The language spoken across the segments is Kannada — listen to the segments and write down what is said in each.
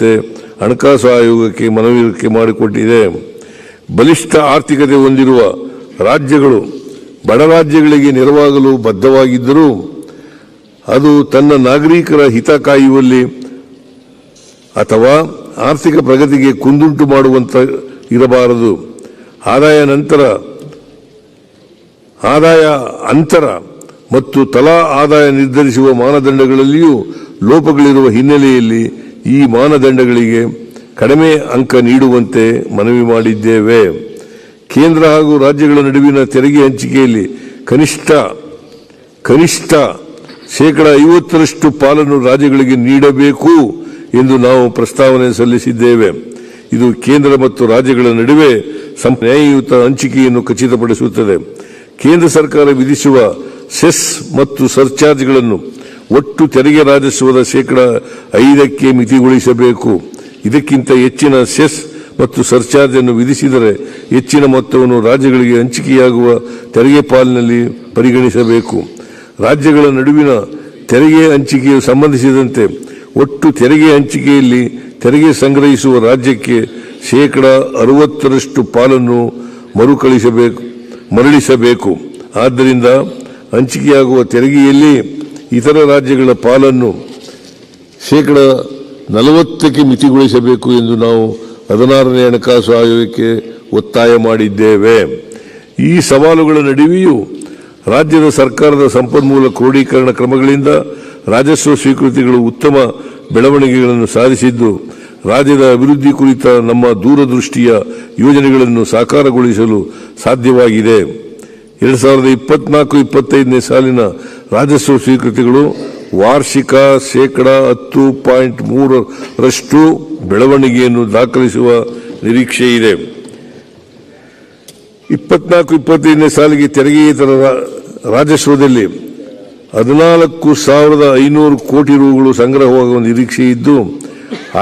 ಮಾಡುವಂತೆ ಹಣಕಾಸು ಆಯೋಗಕ್ಕೆ ಮನವರಿಕೆ ಮಾಡಿಕೊಟ್ಟಿದೆ. ಬಲಿಷ್ಠ ಆರ್ಥಿಕತೆ ಹೊಂದಿರುವ ರಾಜ್ಯಗಳು ಬಡ ರಾಜ್ಯಗಳಿಗೆ ನೆರವಾಗಲು ಬದ್ಧವಾಗಿದ್ದರೂ ಅದು ತನ್ನ ನಾಗರಿಕರ ಹಿತ ಕಾಯುವಲ್ಲಿ ಅಥವಾ ಆರ್ಥಿಕ ಪ್ರಗತಿಗೆ ಕುಂದುಂಟು ಮಾಡುವಂತ ಇರಬಾರದು. ಆದಾಯ ನಂತರ, ಆದಾಯ ಅಂತರ ಮತ್ತು ತಲಾ ಆದಾಯ ನಿರ್ಧರಿಸುವ ಮಾನದಂಡಗಳಲ್ಲಿಯೂ ಲೋಪಗಳಿರುವ ಹಿನ್ನೆಲೆಯಲ್ಲಿ ಈ ಮಾನದಂಡಗಳಿಗೆ ಕಡಿಮೆ ಅಂಕ ನೀಡುವಂತೆ ಮನವಿ ಮಾಡಿದ್ದೇವೆ. ಕೇಂದ್ರ ಹಾಗೂ ರಾಜ್ಯಗಳ ನಡುವಿನ ತೆರಿಗೆ ಹಂಚಿಕೆಯಲ್ಲಿ ಕನಿಷ್ಠ ಕನಿಷ್ಠ ಶೇಕಡ ಐವತ್ತರಷ್ಟು ಪಾಲನ್ನು ರಾಜ್ಯಗಳಿಗೆ ನೀಡಬೇಕು ಎಂದು ನಾವು ಪ್ರಸ್ತಾವನೆ ಸಲ್ಲಿಸಿದ್ದೇವೆ. ಇದು ಕೇಂದ್ರ ಮತ್ತು ರಾಜ್ಯಗಳ ನಡುವೆ ನ್ಯಾಯಯುತ ಹಂಚಿಕೆಯನ್ನು ಖಚಿತಪಡಿಸುತ್ತದೆ. ಕೇಂದ್ರ ಸರ್ಕಾರ ವಿಧಿಸುವ ಸೆಸ್ ಮತ್ತು ಸರ್ಚಾರ್ಜ್ಗಳನ್ನು ಒಟ್ಟು ತೆರಿಗೆ ರಾಜಸ್ವದ ಶೇಕಡ ಐದಕ್ಕೆ ಮಿತಿಗೊಳಿಸಬೇಕು. ಇದಕ್ಕಿಂತ ಹೆಚ್ಚಿನ ಸೆಸ್ ಮತ್ತು ಸರ್ಚಾರ್ಜ್ ಅನ್ನು ವಿಧಿಸಿದರೆ ಹೆಚ್ಚಿನ ಮೊತ್ತವನ್ನು ರಾಜ್ಯಗಳಿಗೆ ಹಂಚಿಕೆಯಾಗುವ ತೆರಿಗೆ ಪಾಲಿನಲ್ಲಿ ಪರಿಗಣಿಸಬೇಕು. ರಾಜ್ಯಗಳ ನಡುವಿನ ತೆರಿಗೆ ಹಂಚಿಕೆಗೆ ಸಂಬಂಧಿಸಿದಂತೆ ಒಟ್ಟು ತೆರಿಗೆ ಹಂಚಿಕೆಯಲ್ಲಿ ತೆರಿಗೆ ಸಂಗ್ರಹಿಸುವ ರಾಜ್ಯಕ್ಕೆ ಶೇಕಡ ಅರವತ್ತರಷ್ಟು ಪಾಲನ್ನು ಮರುಕಳಿಸಬೇಕು, ಮರಳಿಸಬೇಕು. ಆದ್ದರಿಂದ ಹಂಚಿಕೆಯಾಗುವ ತೆರಿಗೆಯಲ್ಲಿ ಇತರ ರಾಜ್ಯಗಳ ಪಾಲನ್ನು ಶೇಕಡ ನಲವತ್ತಕ್ಕೆ ಮಿತಿಗೊಳಿಸಬೇಕು ಎಂದು ನಾವು ಹದಿನಾರನೇ ಹಣಕಾಸು ಆಯೋಗಕ್ಕೆ ಒತ್ತಾಯ ಮಾಡಿದ್ದೇವೆ. ಈ ಸವಾಲುಗಳ ನಡುವೆಯೂ ರಾಜ್ಯದ ಸರ್ಕಾರದ ಸಂಪನ್ಮೂಲ ಕ್ರೋಢೀಕರಣ ಕ್ರಮಗಳಿಂದ ರಾಜಸ್ವ ಸ್ವೀಕೃತಿಗಳು ಉತ್ತಮ ಬೆಳವಣಿಗೆಗಳನ್ನು ಸಾಧಿಸಿದ್ದು, ರಾಜ್ಯದ ಅಭಿವೃದ್ಧಿ ಕುರಿತ ನಮ್ಮ ದೂರದೃಷ್ಟಿಯ ಯೋಜನೆಗಳನ್ನು ಸಾಕಾರಗೊಳಿಸಲು ಸಾಧ್ಯವಾಗಿದೆ. ಎರಡು ಸಾವಿರದ ಇಪ್ಪತ್ನಾಲ್ಕು, ಇಪ್ಪತ್ತೈದನೇ ಸಾಲಿನ ರಾಜಸ್ವ ಸ್ವೀಕೃತಿಗಳು ವಾರ್ಷಿಕ ಶೇಕಡ ಹತ್ತು ಪಾಯಿಂಟ್ ಮೂರರಷ್ಟು ಬೆಳವಣಿಗೆಯನ್ನು ದಾಖಲಿಸುವ ನಿರೀಕ್ಷೆ ಇದೆ. ಇಪ್ಪತ್ನಾಲ್ಕು ಇಪ್ಪತ್ತೈದನೇ ಸಾಲಿಗೆ ತೆರಿಗೆಯೇತರ ರಾಜಸ್ವದಲ್ಲಿ ಹದಿನಾಲ್ಕು ಸಾವಿರದ ಐನೂರು ಕೋಟಿ ರೂಗಳು ಸಂಗ್ರಹವಾಗುವ ನಿರೀಕ್ಷೆ ಇದ್ದು,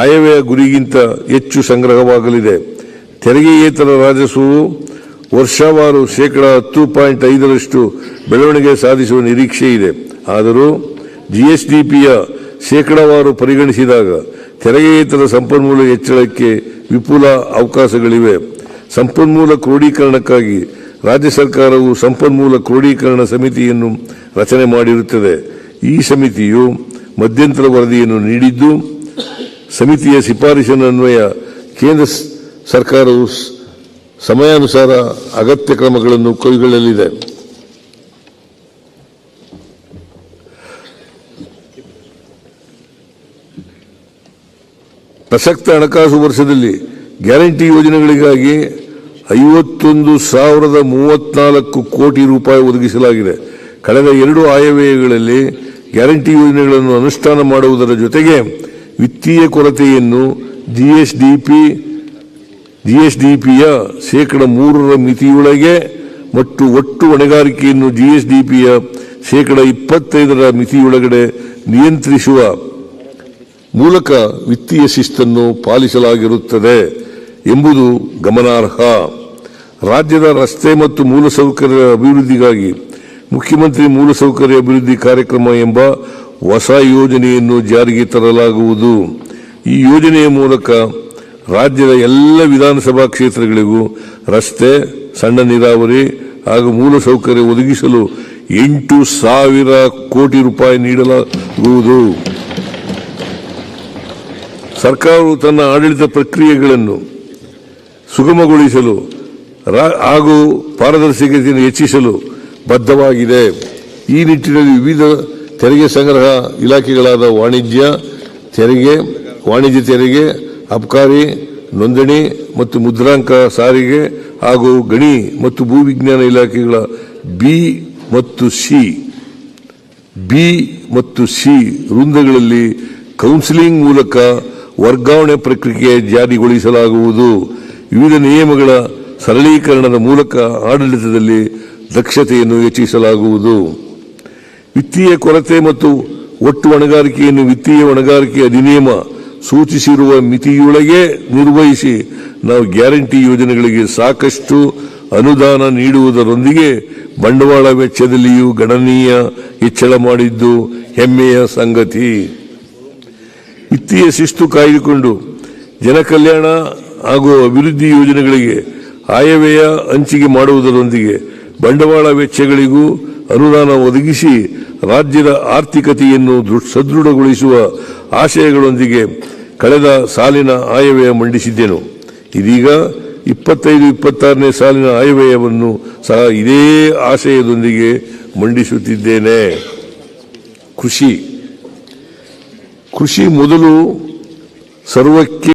ಆಯವ್ಯಯ ಗುರಿಗಿಂತ ಹೆಚ್ಚು ಸಂಗ್ರಹವಾಗಲಿದೆ. ತೆರಿಗೆಯೇತರ ರಾಜಸ್ವವು ವರ್ಷವಾರು ಶೇಕಡ ಹತ್ತು ಪಾಯಿಂಟ್ ಐದರಷ್ಟು ಬೆಳವಣಿಗೆ ಸಾಧಿಸುವ ನಿರೀಕ್ಷೆ ಇದೆ. ಆದರೂ ಜಿಎಸ್ಡಿಪಿಯ ಶೇಕಡಾವಾರು ಪರಿಗಣಿಸಿದಾಗ ತೆರಿಗೆಯೇತರ ಸಂಪನ್ಮೂಲ ಹೆಚ್ಚಳಕ್ಕೆ ವಿಪುಲ ಅವಕಾಶಗಳಿವೆ. ಸಂಪನ್ಮೂಲ ಕ್ರೋಢೀಕರಣಕ್ಕಾಗಿ ರಾಜ್ಯ ಸರ್ಕಾರವು ಸಂಪನ್ಮೂಲ ಕ್ರೋಢೀಕರಣ ಸಮಿತಿಯನ್ನು ರಚನೆ ಮಾಡಿರುತ್ತದೆ. ಈ ಸಮಿತಿಯು ಮಧ್ಯಂತರ ವರದಿಯನ್ನು ನೀಡಿದ್ದು, ಸಮಿತಿಯ ಶಿಫಾರಸಿನನ್ವಯ ಕೇಂದ್ರ ಸರ್ಕಾರವು ಸಮಯಾನುಸಾರ ಅಗತ್ಯ ಕ್ರಮಗಳನ್ನು ಕೈಗೊಳ್ಳಲಿದೆ. ಪ್ರಸಕ್ತ ಹಣಕಾಸು ವರ್ಷದಲ್ಲಿ ಗ್ಯಾರಂಟಿ ಯೋಜನೆಗಳಿಗಾಗಿ ಐವತ್ತೊಂದು ಸಾವಿರದ ಮೂವತ್ನಾಲ್ಕು ಕೋಟಿ ರೂಪಾಯಿ ಒದಗಿಸಲಾಗಿದೆ. ಕಳೆದ ಎರಡು ಆಯವ್ಯಯಗಳಲ್ಲಿ ಗ್ಯಾರಂಟಿ ಯೋಜನೆಗಳನ್ನು ಅನುಷ್ಠಾನ ಮಾಡುವುದರ ಜೊತೆಗೆ ವಿತ್ತೀಯ ಕೊರತೆಯನ್ನು ಜಿಎಸ್ಡಿಪಿ ಜಿಎಸ್ಡಿಪಿಯ ಶೇಕಡ ಮೂರರ ಮಿತಿಯೊಳಗೆ ಮತ್ತು ಒಟ್ಟು ಹೊಣೆಗಾರಿಕೆಯನ್ನು ಜಿಎಸ್ಡಿಪಿಯ ಶೇಕಡ ಇಪ್ಪತ್ತೈದರ ಮಿತಿಯೊಳಗಡೆ ನಿಯಂತ್ರಿಸುವ ಮೂಲಕ ವಿತ್ತೀಯ ಶಿಸ್ತನ್ನು ಪಾಲಿಸಲಾಗಿರುತ್ತದೆ ಎಂಬುದು ಗಮನಾರ್ಹ. ರಾಜ್ಯದ ರಸ್ತೆ ಮತ್ತು ಮೂಲಸೌಕರ್ಯ ಅಭಿವೃದ್ಧಿಗಾಗಿ ಮುಖ್ಯಮಂತ್ರಿ ಮೂಲಸೌಕರ್ಯ ಅಭಿವೃದ್ಧಿ ಕಾರ್ಯಕ್ರಮ ಎಂಬ ಹೊಸ ಯೋಜನೆಯನ್ನು ಜಾರಿಗೆ ತರಲಾಗುವುದು. ಈ ಯೋಜನೆಯ ಮೂಲಕ ರಾಜ್ಯದ ಎಲ್ಲ ವಿಧಾನಸಭಾ ಕ್ಷೇತ್ರಗಳಿಗೂ ರಸ್ತೆ, ಸಣ್ಣ ನೀರಾವರಿ ಹಾಗೂ ಮೂಲಸೌಕರ್ಯ ಒದಗಿಸಲು ಎಂಟು ಸಾವಿರ ಕೋಟಿ ರೂಪಾಯಿ ನೀಡಲಾಗುವುದು. ಸರ್ಕಾರವು ತನ್ನ ಆಡಳಿತ ಪ್ರಕ್ರಿಯೆಗಳನ್ನು ಸುಗಮಗೊಳಿಸಲು ಹಾಗೂ ಪಾರದರ್ಶಕತೆಯನ್ನು ಹೆಚ್ಚಿಸಲು ಬದ್ಧವಾಗಿದೆ. ಈ ನಿಟ್ಟಿನಲ್ಲಿ ವಿವಿಧ ತೆರಿಗೆ ಸಂಗ್ರಹ ಇಲಾಖೆಗಳಾದ ವಾಣಿಜ್ಯ ತೆರಿಗೆ ವಾಣಿಜ್ಯ ತೆರಿಗೆ ಅಬ್ಕಾರಿ, ನೋಂದಣಿ ಮತ್ತು ಮುದ್ರಾಂಕ ಸಾರಿಗೆ ಹಾಗೂ ಗಣಿ ಮತ್ತು ಭೂವಿಜ್ಞಾನ ಇಲಾಖೆಗಳ ಬಿ ಮತ್ತು ಸಿ ಬಿ ಮತ್ತು ಸಿ ವೃಂದಗಳಲ್ಲಿ ಕೌನ್ಸಿಲಿಂಗ್ ಮೂಲಕ ವರ್ಗಾವಣೆ ಪ್ರಕ್ರಿಯೆ ಜಾರಿಗೊಳಿಸಲಾಗುವುದು. ವಿವಿಧ ನಿಯಮಗಳ ಸರಳೀಕರಣದ ಮೂಲಕ ಆಡಳಿತದಲ್ಲಿ ದಕ್ಷತೆಯನ್ನು ಹೆಚ್ಚಿಸಲಾಗುವುದು. ವಿತ್ತೀಯ ಕೊರತೆ ಮತ್ತು ಒಟ್ಟು ಹೊಣೆಗಾರಿಕೆಯನ್ನು ವಿತ್ತೀಯ ಹೊಣೆಗಾರಿಕೆ ಅಧಿನಿಯಮ ಸೂಚಿಸಿರುವ ಮಿತಿಯೊಳಗೆ ನಿರ್ವಹಿಸಿ ನಾವು ಗ್ಯಾರಂಟಿ ಯೋಜನೆಗಳಿಗೆ ಸಾಕಷ್ಟು ಅನುದಾನ ನೀಡುವುದರೊಂದಿಗೆ ಬಂಡವಾಳ ವೆಚ್ಚದಲ್ಲಿಯೂ ಗಣನೀಯ ಹೆಚ್ಚಳ ಮಾಡಿದ್ದು ಹೆಮ್ಮೆಯ ಸಂಗತಿ. ವಿತ್ತೀಯ ಶಿಸ್ತು ಕಾಯ್ದುಕೊಂಡು ಜನಕಲ್ಯಾಣ ಹಾಗೂ ಅಭಿವೃದ್ಧಿ ಯೋಜನೆಗಳಿಗೆ ಆಯವ್ಯಯ ಹಂಚಿಕೆ ಮಾಡುವುದರೊಂದಿಗೆ ಬಂಡವಾಳ ವೆಚ್ಚಗಳಿಗೂ ಅನುದಾನ ಒದಗಿಸಿ ರಾಜ್ಯದ ಆರ್ಥಿಕತೆಯನ್ನು ಸದೃಢಗೊಳಿಸುವ ಆಶಯಗಳೊಂದಿಗೆ ಕಳೆದ ಸಾಲಿನ ಆಯವ್ಯಯ ಮಂಡಿಸಿದ್ದೆನು. ಇದೀಗ ಇಪ್ಪತ್ತೈದು, ಇಪ್ಪತ್ತಾರನೇ ಸಾಲಿನ ಆಯವ್ಯಯವನ್ನು ಸಹ ಇದೇ ಆಶಯದೊಂದಿಗೆ ಮಂಡಿಸುತ್ತಿದ್ದೇನೆ. ಕೃಷಿ. ಕೃಷಿ ಮೊದಲು ಸರ್ವಕ್ಕೆ